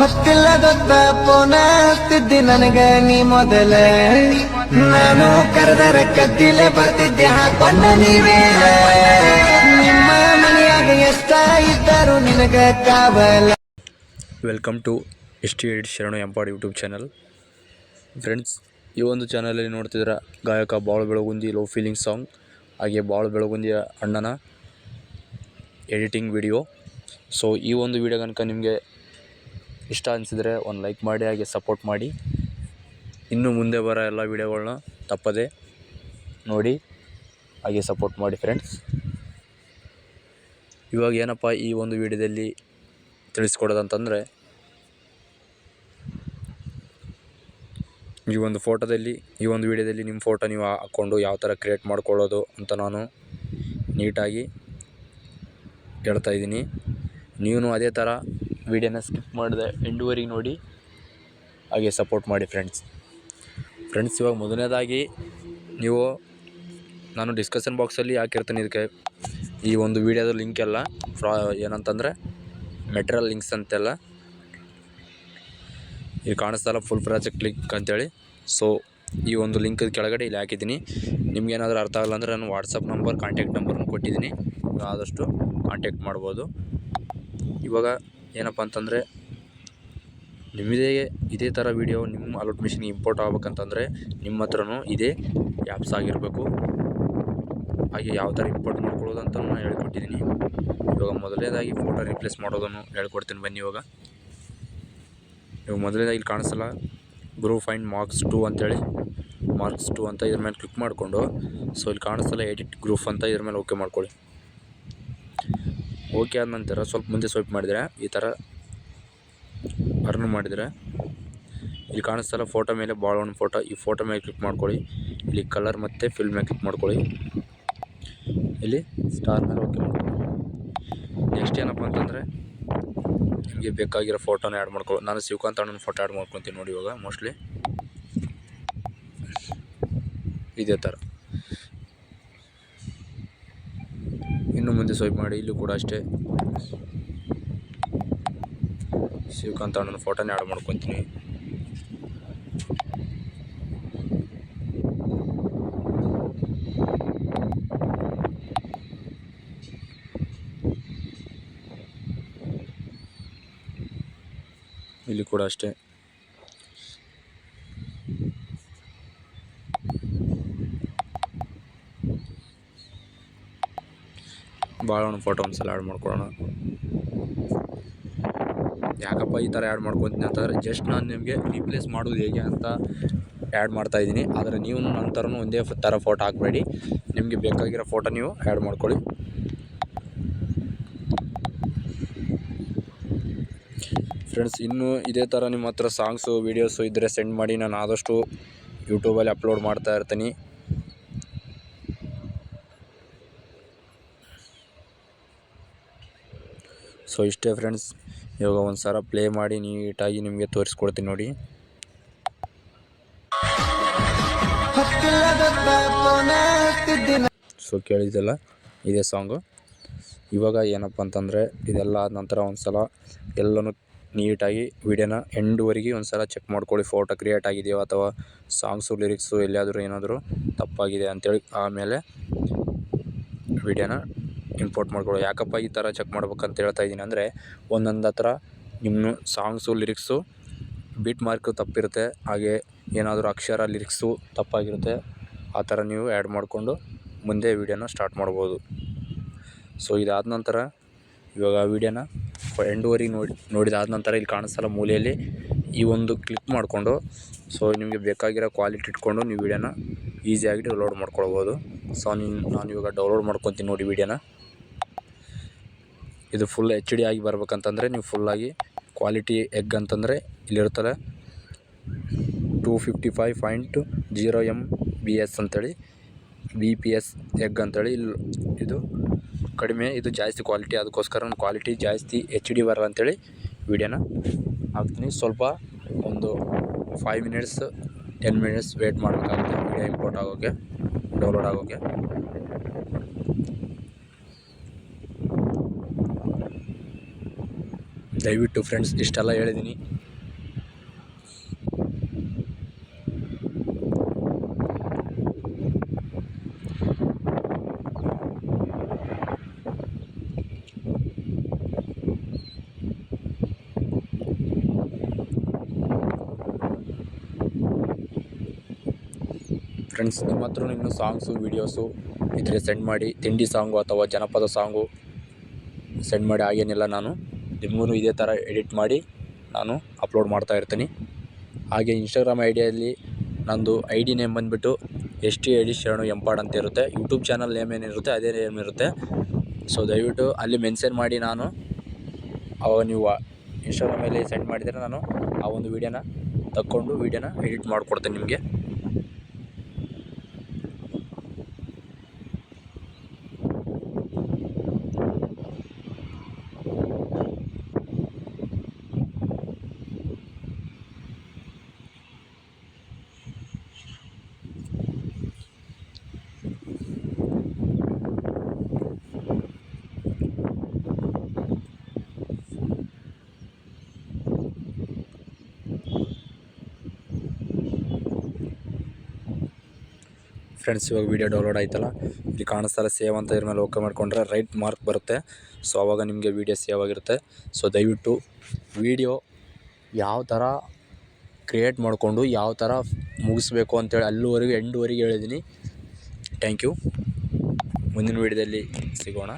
ಹೊತ್ತಿಲ್ಲದೊತ್ತ ಪೋನ ಹತ್ತಿದ್ದಿ ನನಗ ನೀ ಮೊದಲ. ನಾನು ಕರೆದರ ಕದ್ದಿಲೆ ಬರ್ತಿದ್ದೆ, ಹಾಕೊಂಡ ನೀವೇ. ನಿಮ್ಮ ಮನೆಯಾಗ ಎಷ್ಟ ಇದ್ದರು ನಿನಗ ಕಾವಲ. ವೆಲ್ಕಮ್ ಟು ಎಸ್ ಟಿ ಎಡ್ ಶರಣು ಎಂಪಾಡ್ ಯೂಟ್ಯೂಬ್ ಚಾನಲ್ ಫ್ರೆಂಡ್ಸ್ ಈ ಒಂದು ಚಾನಲಲ್ಲಿ ನೋಡ್ತಿದ್ರ ಗಾಯಕ ಬಾಳು ಬೆಳಗುಂದಿ ಲೋ ಫೀಲಿಂಗ್ ಸಾಂಗ್ ಹಾಗೆ ಬಾಳು ಬೆಳಗುಂದಿಯ ಅಣ್ಣನ ಎಡಿಟಿಂಗ್ ವಿಡಿಯೋ ಸೊ ಈ ಒಂದು ವಿಡಿಯೋ ಕనుక ನಿಮಗೆ ಇಷ್ಟ ಅನಿಸಿದರೆ ಒಂದು ಲೈಕ್ ಮಾಡಿ, ಹಾಗೆ ಸಪೋರ್ಟ್ ಮಾಡಿ. ಇನ್ನೂ ಮುಂದೆ ಬರೋ ಎಲ್ಲ ವೀಡಿಯೋಗಳ್ನ ತಪ್ಪದೆ ನೋಡಿ, ಹಾಗೆ ಸಪೋರ್ಟ್ ಮಾಡಿ ಫ್ರೆಂಡ್ಸ್ ಇವಾಗ ಏನಪ್ಪ ಈ ಒಂದು ವಿಡಿಯೋದಲ್ಲಿ ತಿಳಿಸ್ಕೊಡೋದಂತಂದರೆ, ಈ ಒಂದು ಫೋಟೋದಲ್ಲಿ, ಈ ಒಂದು ವಿಡಿಯೋದಲ್ಲಿ ನಿಮ್ಮ ಫೋಟೋ ನೀವು ಹಾಕ್ಕೊಂಡು ಯಾವ ಥರ ಕ್ರಿಯೇಟ್ ಮಾಡ್ಕೊಳ್ಳೋದು ಅಂತ ನಾನು ನೀಟಾಗಿ ಹೇಳ್ತಾಯಿದ್ದೀನಿ ನೀವು ಅದೇ ಥರ ವಿಡಿಯೋನ ಸ್ಕಿಪ್ ಮಾಡಿದೆ ಎಂಡುವರೆಗೆ ನೋಡಿ. ಹಾಗೆ ಸಪೋರ್ಟ್ ಮಾಡಿ ಫ್ರೆಂಡ್ಸ್ ಫ್ರೆಂಡ್ಸ್ ಇವಾಗ ಮೊದಲನೇದಾಗಿ ನೀವು ನಾನು ಡಿಸ್ಕಷನ್ ಬಾಕ್ಸಲ್ಲಿ ಹಾಕಿರ್ತೀನಿ ಇದಕ್ಕೆ. ಈ ಒಂದು ವಿಡಿಯೋದ ಲಿಂಕ್ ಎಲ್ಲ. ಫ್ರಾ ಏನಂತಂದರೆ ಮೆಟ್ರಿಯಲ್ ಲಿಂಕ್ಸ್ ಅಂತೆಲ್ಲ. ಇಲ್ಲಿ ಕಾಣಿಸ್ತಲ್ಲ ಫುಲ್ ಪ್ರಾಜೆಕ್ಟ್ ಲಿಂಕ್ ಅಂತೇಳಿ. ಸೊ ಈ ಒಂದು ಲಿಂಕ್ ಕೆಳಗಡೆ ಇಲ್ಲಿ ಹಾಕಿದ್ದೀನಿ. ನಿಮ್ಗೇನಾದರೂ ಅರ್ಥ ಆಗಲ್ಲ ಅಂದರೆ ನಾನು ವಾಟ್ಸಪ್ ನಂಬರ್ ಕಾಂಟ್ಯಾಕ್ಟ್ ನಂಬರ್ನ ಕೊಟ್ಟಿದ್ದೀನಿ. ಆದಷ್ಟು ಕಾಂಟ್ಯಾಕ್ಟ್ ಮಾಡ್ಬೋದು. ಇವಾಗ ಏನಪ್ಪ ಅಂತಂದರೆ ನಿಮ್ಮದೇ ಇದೇ ಥರ ವೀಡಿಯೋ ನಿಮ್ಮ ಅಲೌಟ್ ಮಿಷಿನ್ಗೆ ಇಂಪೋರ್ಟ್ ಆಗ್ಬೇಕಂತಂದರೆ ನಿಮ್ಮ ಹತ್ರನೂ ಇದೇ ಆ್ಯಪ್ಸ್ ಆಗಿರಬೇಕು. ಹಾಗೆ ಯಾವ ಥರ ಇಂಪೋರ್ಟ್ ಮಾಡ್ಕೊಳ್ಳೋದು ಅಂತ ನಾನು ಹೇಳ್ಕೊಟ್ಟಿದ್ದೀನಿ ಇವಾಗ ಮೊದಲನೇದಾಗಿ ಫೋಟೋ ರಿಪ್ಲೇಸ್ ಮಾಡೋದನ್ನು ಹೇಳ್ಕೊಡ್ತೀನಿ ಬನ್ನಿ ಇವಾಗ. ಇವಾಗ ಮೊದಲನೇದಾಗಿ ಇಲ್ಲಿ ಕಾಣಿಸಲ್ಲ ಗ್ರೂ ಫೈಂಡ್ ಮಾರ್ಕ್ಸ್ ಟು ಅಂತೇಳಿ. ಮಾರ್ಕ್ಸ್ ಟು ಅಂತ ಇದ್ರ ಮೇಲೆ ಕ್ಲಿಕ್ ಮಾಡಿಕೊಂಡು ಸೊ ಇಲ್ಲಿ ಕಾಣಿಸಲ್ಲ ಎಡಿಟ್ ಗ್ರೂಪ್ ಅಂತ ಇದ್ರ ಮೇಲೆ ಓಕೆ ಮಾಡ್ಕೊಳ್ಳಿ. ಓಕೆ ಆದ ನಂತರ ಸ್ವಲ್ಪ ಮುಂದೆ ಸ್ವೈಪ್ ಮಾಡಿದರೆ ಈ ಥರ ಅರ್ನ್ ಮಾಡಿದರೆ ಇಲ್ಲಿ ಕಾಣಿಸ್ತಲ್ಲ ಫೋಟೋ ಮೇಲೆ ಭಾಳ ಒಂದು ಫೋಟೋ. ಈ ಫೋಟೋ ಮೇಲೆ ಕ್ಲಿಕ್ ಮಾಡ್ಕೊಳ್ಳಿ. ಇಲ್ಲಿ ಕಲರ್ ಮತ್ತು ಫಿಲ್ ಮೇಲೆ ಕ್ಲಿಕ್ ಮಾಡ್ಕೊಳ್ಳಿ. ಇಲ್ಲಿ ಸ್ಟಾರ್ ಮೇಲೆ ಓಕೆ ಮಾಡ್ಕೊಳ್ಳಿ. ನೆಕ್ಸ್ಟ್ ಏನಪ್ಪ ಅಂತಂದರೆ ನಿಮಗೆ ಬೇಕಾಗಿರೋ ಫೋಟೋನ ಆ್ಯಡ್ ಮಾಡ್ಕೊಳ್ಳಿ ನಾನು ಶಿವಕಾಂತ್ ಅಣ್ಣನ ಫೋಟೋ ಆ್ಯಡ್ ಮಾಡ್ಕೊತೀನಿ ನೋಡಿ ಇವಾಗ, ಮೋಸ್ಟ್ಲಿ. ಇದೇ ಥರ. ಇನ್ನು ಮುಂದೆ ಸ್ವೈಪ್ ಮಾಡಿ, ಇಲ್ಲೂ ಕೂಡ ಅಷ್ಟೇ. ಶಿವಕಾಂತ ಅಣ್ಣನ ಫೋಟೋನೇ ಆ್ಯಡ್ ಮಾಡ್ಕೊತೀನಿ. ಇಲ್ಲಿ ಕೂಡ ಅಷ್ಟೇ. ಬಾಳವಣ್ಣ ಫೋಟೋ ಒಂದ್ಸಲ ಆ್ಯಡ್ ಮಾಡ್ಕೊಳ್ಳೋಣ ಯಾಕಪ್ಪ ಈ ಥರ ಆ್ಯಡ್ ಮಾಡ್ಕೊತೀನಿ ಅಂತಂದರೆ ಜಸ್ಟ್ ನಾನು ನಿಮಗೆ ರೀಪ್ಲೇಸ್ ಮಾಡೋದು ಹೇಗೆ ಅಂತ ಆ್ಯಡ್ ಮಾಡ್ತಾ ಇದ್ದೀನಿ. ಆದರೆ ನೀವು ನಂತರನೂ ಒಂದೇ ಥರ ಫೋಟೋ ಹಾಕಬೇಡಿ. ನಿಮಗೆ ಬೇಕಾಗಿರೋ ಫೋಟೋ ನೀವು ಆ್ಯಡ್ ಮಾಡ್ಕೊಳ್ಳಿ. ಫ್ರೆಂಡ್ಸ್ ಇನ್ನೂ ಇದೇ ಥರ ನಿಮ್ಮ ಹತ್ರ ಸಾಂಗ್ಸು ವೀಡಿಯೋಸು ಇದ್ದರೆ ಸೆಂಡ್ ಮಾಡಿ. ನಾನು ಆದಷ್ಟು ಯೂಟ್ಯೂಬಲ್ಲಿ ಅಪ್ಲೋಡ್ ಮಾಡ್ತಾ ಇರ್ತೀನಿ. ಸೊ ಇಷ್ಟೇ ಫ್ರೆಂಡ್ಸ್ ಇವಾಗ ಒಂದು ಸಲ ಪ್ಲೇ ಮಾಡಿ ನೀಟಾಗಿ ನಿಮಗೆ ತೋರಿಸ್ಕೊಡ್ತೀನಿ ನೋಡಿ. ಸೊ ಕೇಳಿದ್ದಲ್ಲ ಇದೇ ಸಾಂಗು ಇವಾಗ ಏನಪ್ಪ ಅಂತಂದರೆ ಇದೆಲ್ಲ ಆದ ನಂತರ ಒಂದು ಸಲ ಎಲ್ಲನೂ ನೀಟಾಗಿ ವಿಡಿಯೋನ ಎಂಡ್ವರೆಗೆ ಒಂದು ಸಲ ಚೆಕ್ ಮಾಡ್ಕೊಳ್ಳಿ. ಫೋಟೋ ಕ್ರಿಯೇಟ್ ಆಗಿದೆಯೋ ಅಥವಾ ಸಾಂಗ್ಸು ಲಿರಿಕ್ಸು ಎಲ್ಲಿಯಾದರೂ ಏನಾದರೂ ತಪ್ಪಾಗಿದೆ ಅಂತೇಳಿ ಆಮೇಲೆ ವಿಡಿಯೋನ ಇಂಪೋರ್ಟ್ ಮಾಡ್ಕೊಳ್ಳಿ ಯಾಕಪ್ಪ ಈ ಥರ ಚೆಕ್ ಮಾಡ್ಬೇಕಂತ ಹೇಳ್ತಾ ಇದ್ದೀನಿ ಅಂದರೆ, ಒಂದೊಂದು ಹತ್ರ ನಿಮ್ಮ ಸಾಂಗ್ಸು, ಲಿರಿಕ್ಸು ಬೀಟ್ ಮಾರ್ಕು ತಪ್ಪಿರುತ್ತೆ. ಹಾಗೆ ಏನಾದರೂ ಅಕ್ಷರ, ಲಿರಿಕ್ಸು ತಪ್ಪಾಗಿರುತ್ತೆ, ಆ ಥರ ನೀವು ಆ್ಯಡ್ ಮಾಡಿಕೊಂಡು ಮುಂದೆ ವೀಡಿಯೋನ ಸ್ಟಾರ್ಟ್ ಮಾಡ್ಬೋದು. ಸೊ ಇದಾದ ನಂತರ ಇವಾಗ ವೀಡಿಯೋನ ಎಂಡುವರೆಗೆ ನೋಡಿ ನೋಡಿದಾದ ನಂತರ ಇಲ್ಲಿ ಕಾಣಿಸಲ್ಲ ಮೂಲೆಯಲ್ಲಿ. ಈ ಒಂದು ಕ್ಲಿಕ್ ಮಾಡಿಕೊಂಡು ಸೊ ನಿಮಗೆ ಬೇಕಾಗಿರೋ ಕ್ವಾಲಿಟಿ ಇಟ್ಕೊಂಡು ನೀವು ವೀಡಿಯೋನ ಈಸಿಯಾಗಿ ಡೌನ್ಲೋಡ್ ಮಾಡ್ಕೊಳ್ಬೋದು. ಸೊ ನೀನು ನಾನು ಇವಾಗ ಡೌನ್ಲೋಡ್ ಮಾಡ್ಕೊತೀನಿ ನೋಡಿ ವೀಡಿಯೋನ. ಇದು ಫುಲ್ ಎಚ್ ಡಿ ಆಗಿ ಬರ್ಬೇಕಂತಂದರೆ ನೀವು ಫುಲ್ಲಾಗಿ ಕ್ವಾಲಿಟಿ ಎಗ್ ಅಂತಂದರೆ ಇಲ್ಲಿರ್ತದೆ two fifty five point zero M B S ಅಂತೇಳಿ ಬಿ ಪಿ ಎಸ್ ಎಗ್ ಅಂತೇಳಿ ಇಲ್ಲಿ ಇದು ಕಡಿಮೆ, ಇದು ಜಾಸ್ತಿ ಕ್ವಾಲಿಟಿ ಅದಕ್ಕೋಸ್ಕರ ಕ್ವಾಲಿಟಿ ಜಾಸ್ತಿ ಎಚ್ ಡಿ ಬರಲ್ಲ ಅಂತೇಳಿ ವೀಡಿಯೋನ ಹಾಕ್ತೀನಿ. ಸ್ವಲ್ಪ ಒಂದು five minutes ten minutes wait ಮಾಡಬೇಕಾಗುತ್ತೆ. ವೀಡಿಯೋ ಇಂಪೋರ್ಟ್ ಆಗೋಕ್ಕೆ ಡೌನ್ಲೋಡ್ ಆಗೋಕ್ಕೆ ದಯವಿಟ್ಟು ಫ್ರೆಂಡ್ಸ್ ಇಷ್ಟೆಲ್ಲ ಹೇಳಿದ್ದೀನಿ ಫ್ರೆಂಡ್ಸ್ ನಿಮ್ಮ ಹತ್ರ ಇನ್ನೂ ಸಾಂಗ್ಸು ವೀಡಿಯೋಸು ಇದ್ರೆ ಸೆಂಡ್ ಮಾಡಿ. ತಿಂಡಿ ಸಾಂಗು ಅಥವಾ ಜನಪದ ಸಾಂಗು ಸೆಂಡ್ ಮಾಡಿ. ಹಾಗೇನಿಲ್ಲ ನಾನು. ನಿಮಗೂ ಇದೇ ಥರ ಎಡಿಟ್ ಮಾಡಿ ನಾನು ಅಪ್ಲೋಡ್ ಮಾಡ್ತಾ ಇರ್ತೀನಿ. ಹಾಗೆ ಇನ್ಸ್ಟಾಗ್ರಾಮ್ ಐ ಡಿಯಲ್ಲಿ ನಂದು ಐ ಡಿ ನೇಮ್ ಬಂದುಬಿಟ್ಟು ಎಸ್ ಟಿ ಎಡಿ ಶರಣು ಎಂಪಾಡ್ ಅಂತ ಇರುತ್ತೆ. ಯೂಟ್ಯೂಬ್ ಚಾನಲ್ ನೇಮ್ ಏನಿರುತ್ತೆ ಅದೇ ನೇಮ್ ಇರುತ್ತೆ. ಸೊ ದಯವಿಟ್ಟು ಅಲ್ಲಿ ಮೆನ್ಷನ್ ಮಾಡಿ ನಾನು. ಅವಾಗ ನೀವು ಇನ್ಸ್ಟಾಗ್ರಾಮಲ್ಲಿ ಸೆಂಡ್ ಮಾಡಿದರೆ ನಾನು ಆ ಒಂದು ವೀಡಿಯೋನ ತಕ್ಕೊಂಡು ವೀಡಿಯೋನ ಎಡಿಟ್ ಮಾಡಿಕೊಡ್ತೇನೆ ನಿಮಗೆ. ಫ್ರೆಂಡ್ಸ್, ಇವಾಗ ವೀಡಿಯೋ ಡೌನ್ಲೋಡ್ ಆಯ್ತಲ್ಲ? ಇಲ್ಲಿ ಕಾಣಿಸ್ತಲ್ಲ ಸೇವ್ ಅಂತ ಇದ್ರ ಮೇಲೆ ಓಕೆ ಮಾಡಿಕೊಂಡ್ರೆ ರೈಟ್ ಮಾರ್ಕ್ ಬರುತ್ತೆ. ಸೊ ಆವಾಗ ನಿಮಗೆ ವೀಡಿಯೋ ಸೇವ್ ಆಗಿರುತ್ತೆ. ಸೊ ದಯವಿಟ್ಟು ವೀಡಿಯೋ ಯಾವ ಥರ ಕ್ರಿಯೇಟ್ ಮಾಡಿಕೊಂಡು, ಯಾವ ಥರ ಮುಗಿಸ್ಬೇಕು ಅಂತೇಳಿ ಅಲ್ಲಿವರೆಗೂ, ಎಂಡ್ವರೆಗೆ ಹೇಳಿದ್ದೀನಿ ಥ್ಯಾಂಕ್ ಯು ಮುಂದಿನ ವೀಡಿಯೋದಲ್ಲಿ ಸಿಗೋಣ.